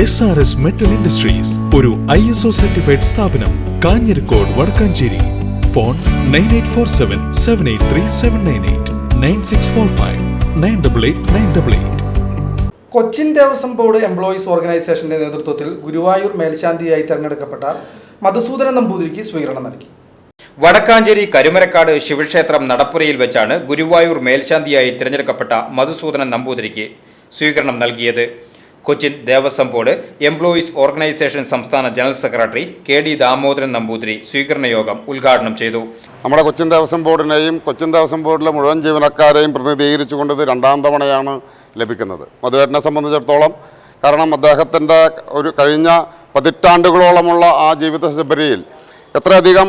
S R S metal industries ഒരു I S O certified സ്ഥാപനം Kanjirakode Vadakkanchery. Phone nine eight four seven seven eight three seven nine eight nine six four five nine double eight nine double eight Cochin Devaswom board employees ഓർഗനൈസേഷന്റെ നേതൃത്വത്തിൽ ഗുരുവായൂർ മേൽശാന്തിയായി തെരഞ്ഞെടുക്കപ്പെട്ട മധുസൂദന നമ്പൂതിരിക്ക് സ്വീകരണം നൽകി. വടക്കാഞ്ചേരി കരുമരക്കാട് ശിവക്ഷേത്രം നടപ്പുരയിൽ വെച്ചാണ് ഗുരുവായൂർ മേൽശാന്തിയായി തിരഞ്ഞെടുക്കപ്പെട്ട മധുസൂദന നമ്പൂതിരിക്ക് സ്വീകരണം നൽകിയത്. Cochin Devaswom board employees organisation സംസ്ഥാന general secretary K D Damodaran Namboothiri സ്വീകരണ യോഗം ഉദ്ഘാടനം ചെയ്തു. നമ്മുടെ കൊച്ചിൻ ദേവസ്വം ബോർഡിനെയും കൊച്ചിൻ ദേവസ്വം ബോർഡിലെ മുഴുവൻ ജീവനക്കാരെയും പ്രതിനിധീകരിച്ചുകൊണ്ട് ഇത് രണ്ടാം തവണയാണ് ലഭിക്കുന്നത്. മധുവേട്ടനെ സംബന്ധിച്ചിടത്തോളം കാരണം അദ്ദേഹത്തിന്റെ ഒരു കഴിഞ്ഞ പതിറ്റാണ്ടുകളോളമുള്ള ആ ജീവിത ശബരിയിൽ എത്രയധികം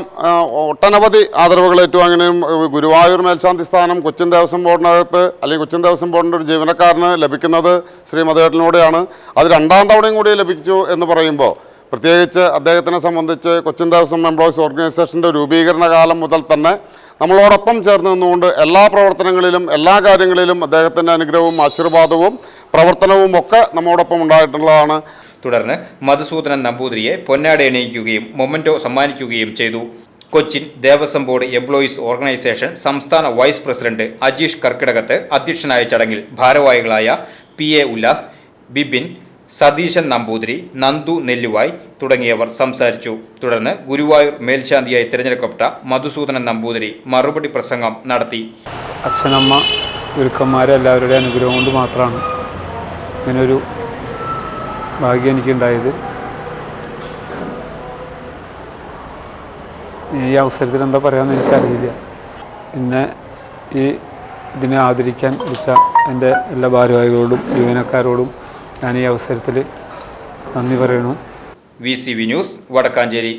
ഒട്ടനവധി ആദരവുകൾ ഏറ്റുവാങ്ങിനും ഗുരുവായൂർ മേൽശാന്തി സ്ഥാനം കൊച്ചിൻ ദേവസ്വം ബോർഡിനകത്ത് അല്ലെങ്കിൽ കൊച്ചിൻ ദേവസ്വം ബോർഡിന്റെ ഒരു ജീവനക്കാരന് ലഭിക്കുന്നത് ശ്രീ മധുവേട്ടനിലൂടെയാണ് അത് രണ്ടാം തവണയും കൂടി ലഭിച്ചു എന്ന് പറയുമ്പോൾ പ്രത്യേകിച്ച് അദ്ദേഹത്തിനെ സംബന്ധിച്ച് കൊച്ചിൻ ദേവസ്വം എംപ്ലോയീസ് ഓർഗനൈസേഷന്റെ രൂപീകരണ കാലം മുതൽ തന്നെ നമ്മളോടൊപ്പം ചേർന്ന് നിന്നുകൊണ്ട് എല്ലാ പ്രവർത്തനങ്ങളിലും എല്ലാ കാര്യങ്ങളിലും അദ്ദേഹത്തിന്റെ അനുഗ്രഹവും ആശീർവാദവും പ്രവർത്തനവും ഒക്കെ നമ്മോടൊപ്പം ഉണ്ടായിട്ടുള്ളതാണ്. തുടർന്ന് മധുസൂദനൻ നമ്പൂതിരിയെ പൊന്നാട എണീക്കുകയും മൊമന്റോ സമ്മാനിക്കുകയും ചെയ്തു. Cochin Devaswom board employees organisation സംസ്ഥാന വൈസ് പ്രസിഡന്റ് അജീഷ് കർക്കിടകത്ത് അധ്യക്ഷനായ ചടങ്ങിൽ ഭാരവാഹികളായ പി എ ഉല്ലാസ് ബിബിൻ സതീശൻ നമ്പൂതിരി നന്ദു നെല്ലുവായ് തുടങ്ങിയവർ സംസാരിച്ചു. തുടർന്ന് ഗുരുവായൂർ മേൽശാന്തിയായി തിരഞ്ഞെടുക്കപ്പെട്ട മധുസൂദനൻ നമ്പൂതിരി മറുപടി പ്രസംഗം നടത്തി. അച്ഛനമ്മ ഗുരുക്കന്മാരെ എല്ലാവരുടെയും അനുഗ്രഹം കൊണ്ട് മാത്രമാണ് ഇങ്ങനൊരു ഭാഗ്യം എനിക്കുണ്ടായത്. ഈ അവസരത്തിൽ എന്താ പറയാമെന്ന് എനിക്കറിയില്ല. പിന്നെ ഈ ഇതിനെ ആദരിക്കാൻ വിളിച്ച എന്റെ എല്ലാ ഭാരവാഹികളോടും ജീവനക്കാരോടും ഞാൻ ഈ അവസരത്തിൽ നന്ദി പറയണു. V C V news Vadakkanchery.